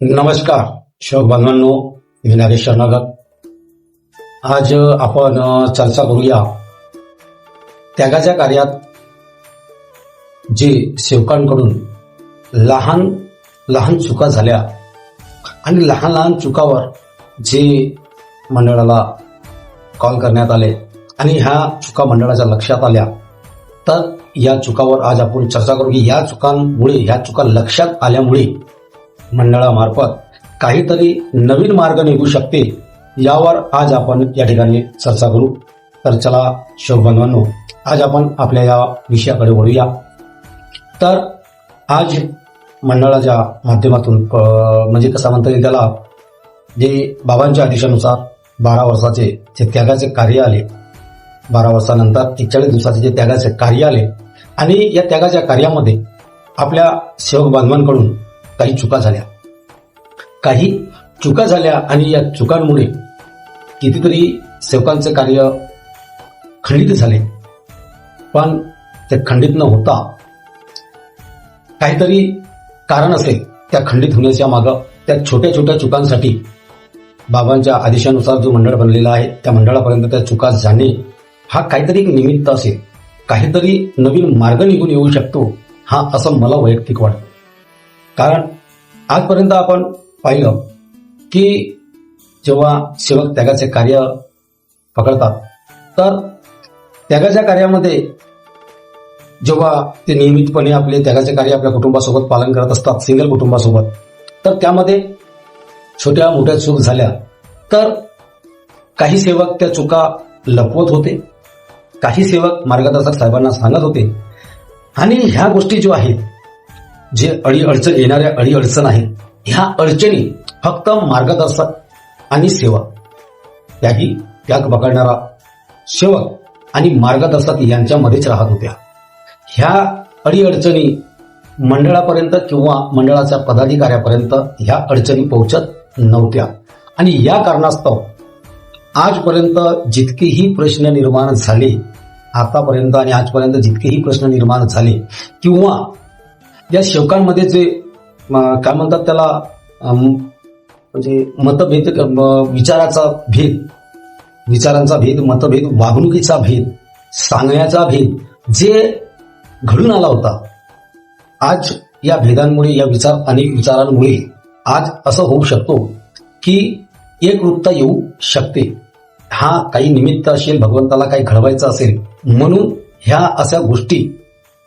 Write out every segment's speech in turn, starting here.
नमस्कार शोक बांधवांनो मी नागेश शरणागत. आज आपण चर्चा करूया त्यागाच्या कार्यात जे सेवकांकडून लहान लहान चुका झाल्या आणि लहान लहान चुकावर जे मंडळाला कॉल करण्यात आले आणि ह्या चुका मंडळाच्या लक्षात आल्या तर या चुकावर आज आपण चर्चा करू की या चुकांमुळे ह्या चुका लक्षात आल्यामुळे मंडळामार्फत काहीतरी नवीन मार्ग निघू शकते यावर आज आपण या ठिकाणी चर्चा करू. तर चला शोक आज आपण आपल्या या विषयाकडे वळूया. तर आज मंडळाच्या माध्यमातून म्हणजे कसं म्हणता येईल त्याला जे बाबांच्या आदेशानुसार बारा वर्षाचे जे त्यागाचे कार्य आले बारा वर्षानंतर एकचाळीस दिवसाचे जे त्यागाचे कार्य आले आणि या त्यागाच्या कार्यामध्ये आपल्या सेवक बांधवांकडून काही चुका झाल्या. काही चुका झाल्या आणि या चुकांमुळे कितीतरी सेवकांचे कार्य खंडित झाले. पण ते खंडित न होता काहीतरी कारण असेल त्या खंडित होण्याच्या मागं त्या छोट्या छोट्या चुकांसाठी बाबांच्या आदेशानुसार जो मंडळ बनलेला आहे त्या मंडळापर्यंत त्या चुका जाणे हा काहीतरी एक निमित्त असेल. काहीतरी नवीन मार्ग निघून येऊ शकतो हा असं मला वैयक्तिक वाटतं. कारण आजपर्यंत आपण पाहिलं की जेव्हा सेवक त्यागाचे कार्य पकडतात तर त्यागाच्या कार्यामध्ये जेव्हा ते नियमितपणे आपले त्यागाचे कार्य आपल्या कुटुंबासोबत पालन करत असतात सिंगल कुटुंबासोबत तर त्यामध्ये छोट्या मोठ्या चूक झाल्या तर काही सेवक त्या चुका लपवत होते काही सेवक मार्गदर्शक साहेबांना सांगत होते. आणि ह्या गोष्टी जो आहेत जे अडीअडचण येणाऱ्या अडीअडचण आहेत ह्या अडचणी फक्त मार्गदर्शक आणि सेवा त्याही त्याग पकडणारा सेवक आणि मार्गदर्शक यांच्यामध्येच राहत होत्या. ह्या अडीअडचणी मंडळापर्यंत किंवा मंडळाच्या पदाधिकाऱ्यापर्यंत ह्या अडचणी पोहोचत नव्हत्या. आणि या कारणास्तव आजपर्यंत जितकेही प्रश्न निर्माण झाले आतापर्यंत आणि आजपर्यंत जितकेही प्रश्न निर्माण झाले किंवा या शेवकांमध्ये जे काय म्हणतात त्याला म्हणजे मतभेद विचाराचा भेद विचारांचा भेद मतभेद वागणुकीचा भेद सांगण्याचा भेद जे घडून आला होता आज या भेदांमुळे या विचार अनेक विचारांमुळे आज असं होऊ शकतो की एकरूपता येऊ शकते. हा काही निमित्त असेल भगवंताला काही घडवायचं असेल म्हणून ह्या अशा गोष्टी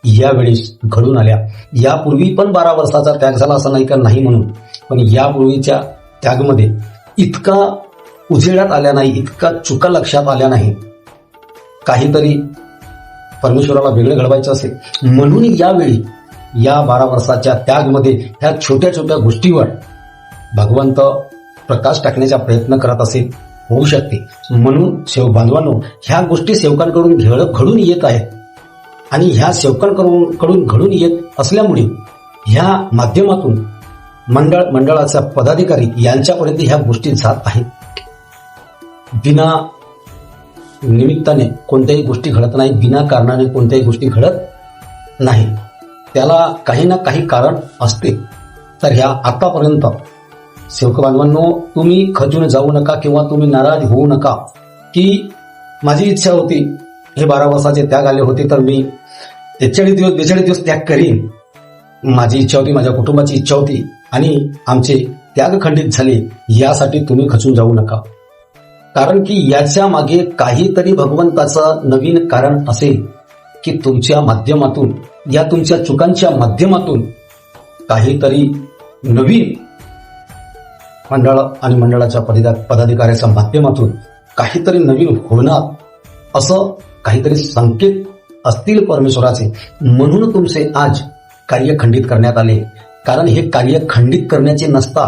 यावेळेस घडून आल्या. यापूर्वी पण बारा वर्षाचा त्याग झाला असं नाही का? नाही म्हणून. पण यापूर्वीच्या त्यागमध्ये इतका उजेडात आल्या नाही इतका चुका लक्षात आल्या नाही. काहीतरी परमेश्वराला वेगळं घडवायचं असेल. म्हणून यावेळी या बारा वर्षाच्या त्यागमध्ये ह्या छोट्या छोट्या गोष्टीवर भगवंत प्रकाश टाकण्याचा प्रयत्न करत असेल होऊ शकते. म्हणून सेव बांधवांनो ह्या गोष्टी सेवकांकडून घडून येत आहेत. आणि ह्या सेवकांकडून घडून येत असल्यामुळे ह्या माध्यमातून मंडळ मंडळाचा पदाधिकारी यांच्यापर्यंत ह्या गोष्टी जात आहेत. बिना निमित्ताने कोणत्याही गोष्टी घडत नाही बिना कारणाने कोणत्याही गोष्टी घडत नाही त्याला काही ना काही कारण असते. तर ह्या आतापर्यंत सेवक बांधवांनो तुम्ही खचून जाऊ नका किंवा तुम्ही नाराज होऊ नका. की माझी इच्छा होती हे बारा वर्षाचे त्याग आले होते तर मी एकचाळीस दिवस बेचाळीस दिवस त्याग करीन. माझी इच्छा होती माझ्या कुटुंबाची इच्छा होती आणि आमचे त्याग खंडित झाले यासाठी तुम्ही खचून जाऊ नका. कारण की याच्या मागे काहीतरी भगवंताचं नवीन कारण असेल की तुमच्या माध्यमातून या तुमच्या चुकांच्या माध्यमातून काहीतरी नवीन मंडळ आणि मंडळाच्या पदिदा- पदाधिकाऱ्याच्या माध्यमातून काहीतरी नवीन होणार असं काहीतरी संकेत असतील परमेश्वराचे. म्हणून तुमचे आज कार्य खंडित करण्यात आले. कारण हे कार्य खंडित करण्याचे नसता.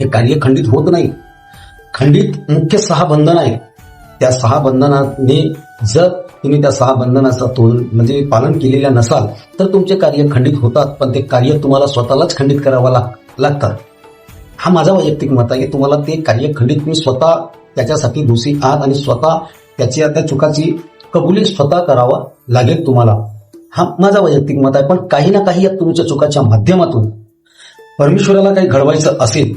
हे कार्य खंडित होत नाही. खंडित मुख्य सहा बंधन आहे त्या सहा बंधनाने जर तुम्ही त्या सहा बंधनाचा तोल म्हणजे पालन केलेल्या नसाल तर तुमचे कार्य खंडित होतात. पण ते कार्य तुम्हाला स्वतःलाच खंडित करावं लाग लागतात हा माझा वैयक्तिक मत आहे की तुम्हाला ते कार्य खंडित तुम्ही स्वतः त्याच्यासाठी दोषी आहात आणि स्वतः त्याची त्या चुकाची कबुली स्वतः करावा लागेल तुम्हाला. हा माझा वैयक्तिक मत आहे पण काही ना काही या तुमच्या चुकाच्या माध्यमातून परमेश्वराला काही घडवायचं असेल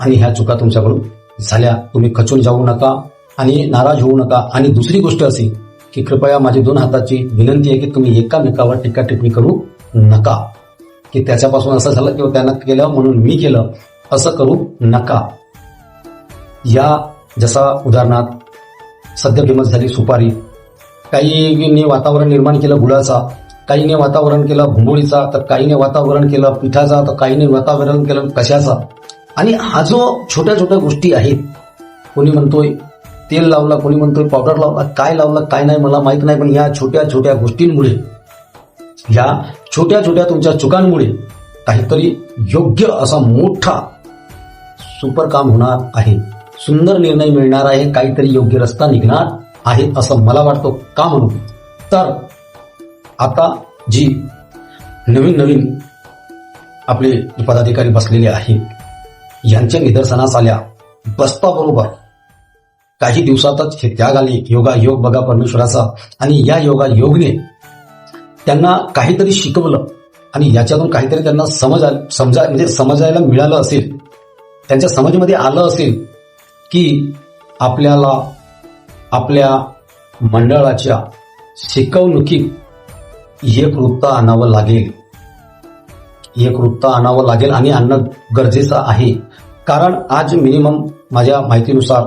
आणि ह्या चुका तुमच्याकडून झाल्या तुम्ही खचून जाऊ नका आणि नाराज होऊ नका. आणि दुसरी गोष्ट अशी की कृपया माझी दोन हाताची विनंती आहे की तुम्ही एकामेकावर टीका टिप्पणी करू नका. की त्याच्यापासून असं झालं किंवा त्यानं केलं म्हणून मी केलं असं करू नका. या जसा उदाहरणार्थ सध्या फेमस झाली सुपारी काहींनी वातावरण निर्माण केलं गुळाचा काहीने वातावरण केलं भुंगोळीचा तर काहीने वातावरण केलं पिठाचा तर काहीने वातावरण केलं कशाचा. आणि हा जो छोट्या छोट्या गोष्टी आहेत कोणी म्हणतोय तेल लावला कोणी म्हणतोय पावडर लावला काय लावलं काय नाही मला माहीत नाही पण या छोट्या छोट्या गोष्टींमुळे या छोट्या छोट्या तुमच्या चुकांमुळे काहीतरी योग्य असा मोठा सुपर काम होणार आहे. सुंदर निर्णय मिळणार आहे काहीतरी योग्य रस्ता निघणार आहे असं मला वाटतं का म्हणून? तर आता जी नवीन नवीन आपले पदाधिकारी बसलेले आहेत यांच्या निदर्शनास आल्या. बसपाबरोबर काही दिवसातच हे त्याग आले योगा योग बघा परमेश्वराचा. आणि या योगा योगने त्यांना काहीतरी शिकवलं. आणि याच्यातून काहीतरी त्यांना समज समजा म्हणजे समजायला मिळालं असेल त्यांच्या समजमध्ये आलं असेल की आपल्याला आपल्या मंडळाच्या शिकवणुकीत एक वृत्त आणावं लागेल. एक वृत्त आणावं लागेल आणि आणणं गरजेचं आहे. कारण आज मिनिमम माझ्या माहितीनुसार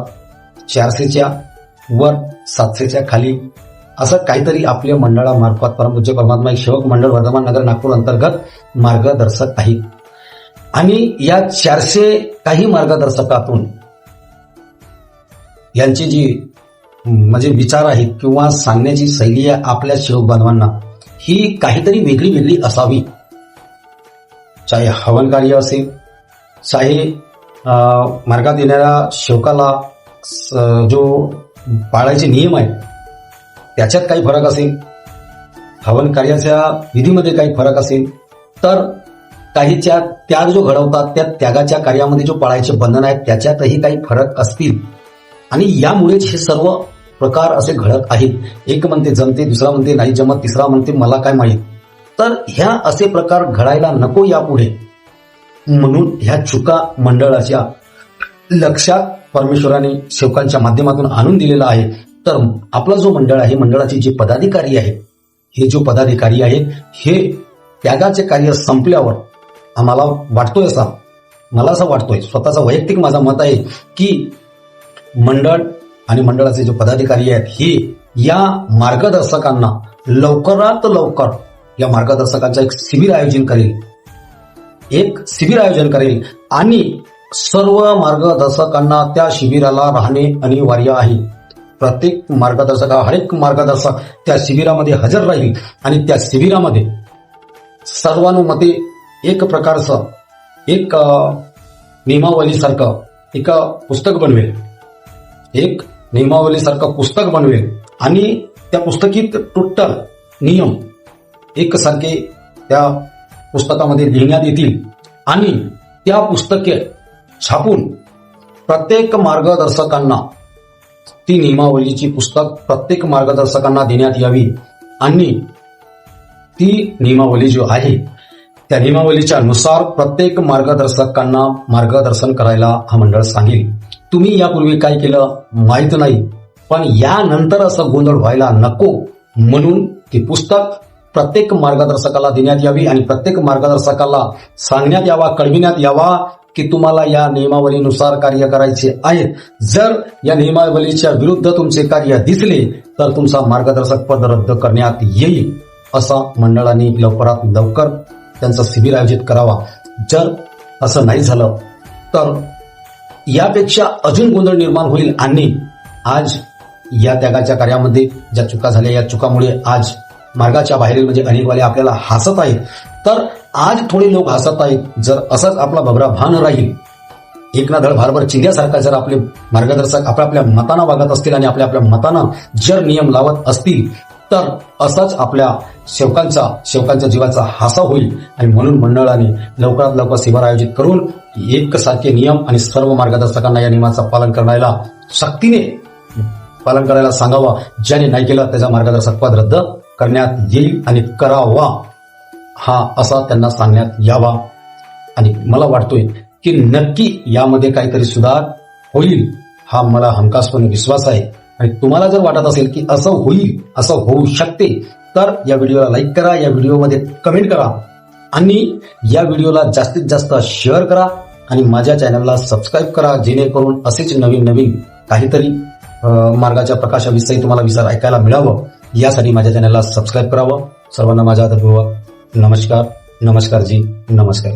चारशेच्या वर सातशेच्या खाली असं काहीतरी आपल्या मंडळामार्फत परमपूज्य परमात्मा एक सेवक मंडळ वर्धमान नगर नागपूर अंतर्गत मार्गदर्शक आहेत आणि या चारशे काही मार्गदर्शकातून यांची जी म्हणजे विचार आहेत किंवा सांगण्याची शैली आहे आपल्या सेवक बांधवांना ही काहीतरी वेगळी वेगळी असावी. चाहे हवन कार्य असेल चाहे मार्गात येणाऱ्या शेवकाला स- जो पाळायचे नियम आहेत त्याच्यात काही फरक असेल. हवन कार्याच्या विधीमध्ये काही फरक असेल तर काहीच्या त्याग जो घडवतात त्या त्यागाच्या कार्यामध्ये जो पाळायचे बंधन आहेत त्याच्यातही काही फरक असतील. आणि यामुळेच हे सर्व प्रकार असे घडत आहेत. एक म्हणते जमते दुसरा म्हणते नाही जमत तिसरा म्हणते मला काय माहीत. तर ह्या असे प्रकार घडायला नको यापुढे. म्हणून ह्या चुका मंडळाच्या लक्षात परमेश्वराने सेवकांच्या माध्यमातून आणून दिलेला आहे. तर आपला जो मंडळ आहे मंडळाचे जे पदाधिकारी आहेत हे जो पदाधिकारी आहेत हे त्यागाचे कार्य संपल्यावर आम्हाला वाटतोय असा मला असं वाटतोय स्वतःचा वैयक्तिक माझा मत आहे की मंडळ आणि मंडळाचे जे पदाधिकारी आहेत हे या मार्गदर्शकांना लवकरात लवकर या मार्गदर्शकांचं एक शिबिर आयोजन करेल. एक शिबिर आयोजन करेल. आणि सर्व मार्गदर्शकांना त्या शिबिराला राहणे अनिवार्य आहे. प्रत्येक मार्गदर्शक हर एक मार्गदर्शक त्या शिबिरामध्ये हजर राहील. आणि त्या शिबिरामध्ये सर्वानुमते एक प्रकारचं एक नियमावलीसारखं एक पुस्तक बनवेल. एक नियमावलीसारखं पुस्तक बनवेल आणि त्या पुस्तकीत टोटल नियम एकसारखे त्या पुस्तकामध्ये लिहिण्यात येतील आणि त्या पुस्तके छापून प्रत्येक मार्गदर्शकांना ती नियमावलीची पुस्तक प्रत्येक मार्गदर्शकांना देण्यात यावी आणि ती नियमावली जी आहे त्या नियमावलीच्या नुसार प्रत्येक मार्गदर्शकांना मार्गदर्शन करायला हा मंडळ सांगेल. तुम्ही यापूर्वी काय केलं? माहीत नाही. पण यानंतर असं गोंधळ व्हायला नको म्हणून ते पुस्तक प्रत्येक मार्गदर्शकाला देण्यात यावी आणि प्रत्येक मार्गदर्शकाला सांगण्यात यावा कळविण्यात यावा की तुम्हाला या नियमावलीनुसार कार्य करायचे आहेत जर या नियमावलीच्या विरुद्ध तुमचे कार्य दिसले तर तुमचा मार्गदर्शक पद रद्द करण्यात येईल असं मंडळाने लवकरात लवकर त्यांचं शिबिर आयोजित करावा. जर असं नाही झालं तर यापेक्षा अजून गोंधळ निर्माण होईल आणि आज या त्यागाच्या कार्यामध्ये ज्या चुका झाल्या या चुकामुळे आज मार्गाच्या बाहेरील म्हणजे अनेकवाले आपल्याला हसत आहेत. तर आज थोडे लोक हसत आहेत. जर असंच आपला भबरा भान राहील एक ना धड भारभर चिंध्यासारखा जर आपले मार्गदर्शक आपल्या आपल्या मतानं वागत असतील आणि आपल्या आपल्या मतानं जर नियम लावत असतील तर असाच आपल्या सेवकांचा शेवकांच्या जीवाचा हासा होईल आणि म्हणून मंडळाने लवकरात लवकर शिबिर आयोजित करून एकसारखे नियम आणि सर्व मार्गदर्शकांना या नियमाचं पालन करायला सक्तीने पालन करायला सांगावा. ज्याने नाही केलं त्याचा मार्गदर्शक पद रद्द करण्यात येईल आणि करावा. हा असा त्यांना सांगण्यात यावा. आणि मला वाटतोय की नक्की यामध्ये काहीतरी सुधार होईल हा मला हमखासपणे विश्वास आहे. आणि तुम्हाला जर वाटत असेल की असं होईल असं होऊ शकते तर या व्हिडिओला लाईक करा या व्हिडिओमध्ये कमेंट करा. आणि या व्हिडिओला जास्तीत जास्त शेअर करा आणि माझ्या चॅनलला सबस्क्राईब करा जेणेकरून असेच नवीन नवीन काहीतरी मार्गाच्या प्रकाशाविषयी तुम्हाला विचार ऐकायला मिळावं. यासाठी माझ्या चॅनलला सबस्क्राईब करावं. सर्वांना माझा आदरपूर्वक नमस्कार नमस्कार. जी नमस्कार.